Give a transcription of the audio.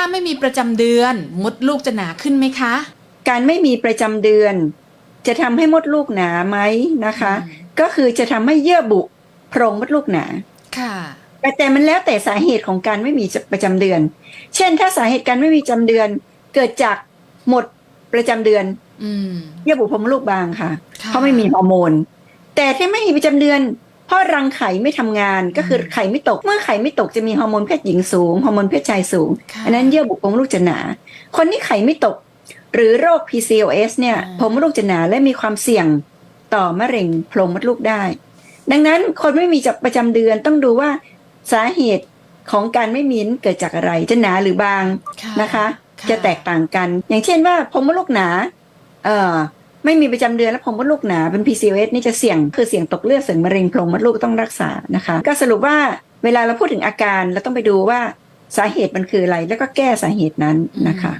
าไม่มีประจำเดือน มดลูกจะหนาขึ้นไหมคะ การไม่มีประจำเดือน จะทำให้มดลูกหนาไหมนะคะอืมก็คือจะทำให้เยื่อบุโพรงมดลูกหนา ค่ะ แต่แต่มันแล้วแต่สาเหตุของการไม่มีประจำเดือน เช่น ถ้าสาเหตุการไม่มีประจำเดือน เกิดจากหมดประจำเดือนอืมเยื่อบุโพรงมดลูกบางค่ะค่ะ เพราะไม่มีฮอร์โมน แต่ที่ไม่มีประจำเดือน เพราะรังไข่ไม่ทำงานก็คือไข่ไม่ตก เมื่อไข่ไม่ตกจะมีฮอร์โมนเพศหญิงสูงฮอร์โมนเพศชายสูงค่ะอันนั้นเยื่อบุโพรงมดลูกจะหนา คนที่ไข่ไม่ตก หรือโรค PCOS เนี่ยอ่าโพรงมดลูกจะหนาและมีความเสี่ยงต่อมะเร็งโพรงมดลูกได้ ดังนั้นคนไม่มีจับประจำเดือนต้องดูว่าสาเหตุของการไม่มีนั้นเกิดจากอะไรจะหนาหรือบางค่ะนะคะค่ะจะแตกต่างกัน อย่างเช่นว่าโพรงมดลูกหนา เอ่อ ไม่มีประจำเดือนและโพรงมดลูกหนาเป็น PCOS นี่จะเสี่ยงคือเสี่ยงตกเลือดเสี่ยงมะเร็งโพรงมดลูกต้องรักษานะคะ ก็สรุปว่าเวลาเราพูดถึงอาการเราต้องไปดูว่าสาเหตุมันคืออะไร แล้วก็แก้สาเหตุนั้นนะคะ